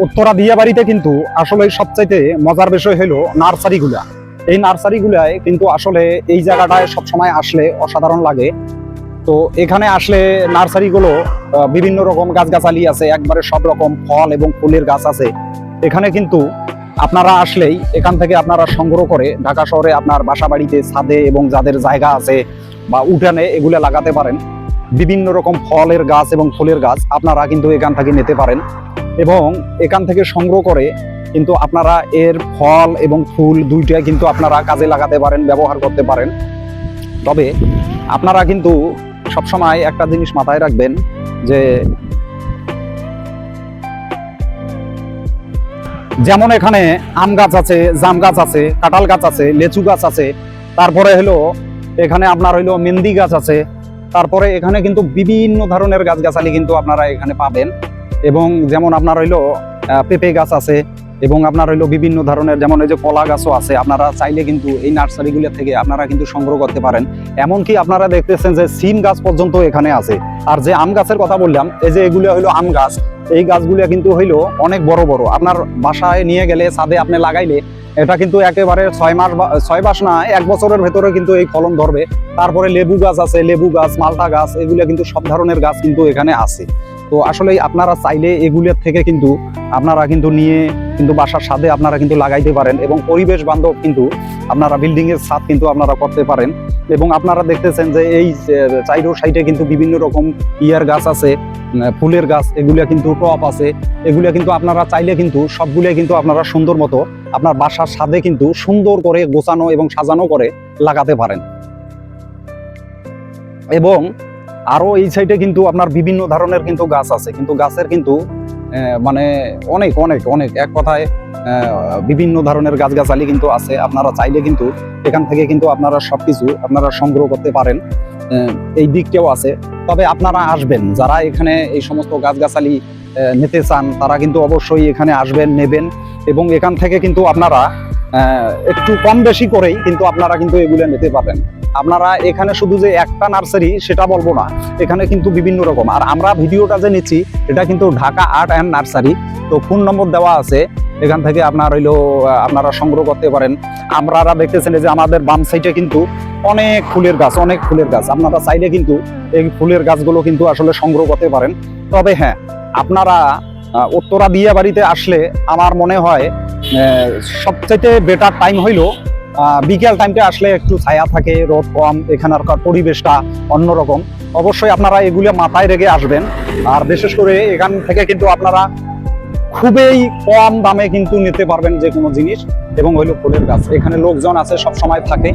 উত্তরা দিয়া বাড়িতে কিন্তু আসলে সবচাইতে মজার বিষয় হলো নার্সারিগুলা। এই নার্সারিগুলায় কিন্তু আসলে এই জায়গাটায় সবসময় আসলে অসাধারণ লাগে। তো এখানে আসলে নার্সারিগুলো বিভিন্ন রকম গাছগাছালি আছে, একবারে সব রকম ফল এবং ফুলের গাছ আছে। এখানে কিন্তু আপনারা আসলেই এখান থেকে আপনারা সংগ্রহ করে ঢাকা শহরে আপনার বাসা বাড়িতে ছাদে এবং যাদের জায়গা আছে বা উঠানে এগুলো লাগাতে পারেন। বিভিন্ন রকম ফলের গাছ এবং ফুলের গাছ আপনারা কিন্তু এখান থেকে নিতে পারেন। এবং এখান থেকে সংগ্রহ করে, কিন্তু আপনারা এর ফল এবং ফুল দুইটাই কিন্তু আপনারা কাজে লাগাতে পারেন, ব্যবহার করতে পারেন। তবে আপনারা কিন্তু সবসময় একটা জিনিস মাথায় রাখবেন যে, যেমন এখানে আম গাছ আছে, জাম গাছ আছে, কাঁঠাল গাছ আছে, লেচু গাছ আছে, তারপরে হলো এখানে আপনার হইল মেহেন্দি গাছ আছে, তারপরে এখানে কিন্তু বিভিন্ন ধরনের গাছগাছালি কিন্তু আপনারা এখানে পাবেন। এবং যেমন আপনার হইল পেঁপে গাছ আছে এবং আপনার হইল বিভিন্ন ধরনের যেমন এই যে কলা গাছও আছে, আপনারা চাইলে কিন্তু এই নার্সারিগুলো থেকে আপনারা কিন্তু সংগ্রহ করতে পারেন। এমনকি আপনারা দেখতেছেন যে সিম গাছ পর্যন্ত এখানে আছে। আর যে আম গাছের কথা বললাম, এই যে এগুলো হইল আম গাছ, এই গাছগুলো কিন্তু হইল অনেক বড় বড়। আপনার বাসায় নিয়ে গেলে, ছাদে আপনি লাগাইলে এটা কিন্তু একেবারে ছয় মাস ছয় মাস না, এক বছরের ভেতরে কিন্তু এই ফলন ধরবে। তারপরে লেবু গাছ আছে, লেবু গাছ, মালটা গাছ, এগুলো কিন্তু সব ধরনের গাছ কিন্তু এখানে আছে। তো আসলে আপনারা চাইলে এগুলোর থেকে কিন্তু আপনারা কিন্তু নিয়ে কিন্তু বাসার সাথে আপনারা কিন্তু লাগাইতে পারেন এবং পরিবেশ বান্ধব কিন্তু আপনারা বিল্ডিং এর ছাদ কিন্তু আপনারা করতে পারেন। এবং আপনারা দেখতেছেন যে এই চাইরো সাইডে কিন্তু বিভিন্ন রকম ইয়ার গাছ আছে ফুলের গাছ, এগুলা কিন্তু টপ আছে, এগুলা কিন্তু আপনারা চাইলে কিন্তু সবগুলাই কিন্তু আপনারা সুন্দর মতো আপনার বাসার ছাদে কিন্তু সুন্দর করে গোছানো এবং সাজানো করে লাগাতে পারেন। এবং আরও এই সাইডে কিন্তু আপনার বিভিন্ন ধরনের কিন্তু গাছ আছে, কিন্তু গাছের কিন্তু মানে অনেক অনেক অনেক। এক কথায় বিভিন্ন ধরনের গাছগাছালি কিন্তু আছে। আপনারা চাইলে কিন্তু এখান থেকে কিন্তু আপনারা সবকিছু আপনারা সংগ্রহ করতে পারেন। এই দিকটাও আছে। তবে আপনারা আসবেন। যারা এখানে এই সমস্ত গাছগাছালি নিতে চান, তারা কিন্তু অবশ্যই এখানে আসবেন, নেবেন এবং এখান থেকে কিন্তু আপনারা একটু কম বেশি করেই কিন্তু আপনারা কিন্তু এগুলো নিতে পারবেন। আপনারা এখানে শুধু যে একটা নার্সারি, সেটা বলব না। এখানে কিন্তু বিভিন্ন রকম। আর আমরা ভিডিওটা যে নিচ্ছি, এটা কিন্তু ঢাকা আর্ট অ্যান্ড নার্সারি। তো ফোন নম্বর দেওয়া আছে। এখান থেকে আপনার হইল আপনারা সংগ্রহ করতে পারেন। আপনারা দেখতেছেন যে আমাদের বাম সাইডে কিন্তু অনেক ফুলের গাছ, অনেক ফুলের গাছ। আপনারা চাইলে কিন্তু এই ফুলের গাছগুলো কিন্তু আসলে সংগ্রহ করতে পারেন। তবে হ্যাঁ আপনারা উত্তরা বিয়ে বাড়িতে আসলে আমার মনে হয় সবচাইতে বেটার টাইম হইল বিকেল টাইমটা আসলে একটু ছায়া থাকে, রোদ কম, এখানকার পরিবেশটা অন্যরকম। অবশ্যই আপনারা এগুলো মাথায় রেখে আসবেন। আর বিশেষ করে এখান থেকে কিন্তু আপনারা খুবই কম দামে কিন্তু নিতে পারবেন যে কোনো জিনিস। এবং হইল ফুলের গাছ। এখানে লোকজন আছে সব সময় থাকে।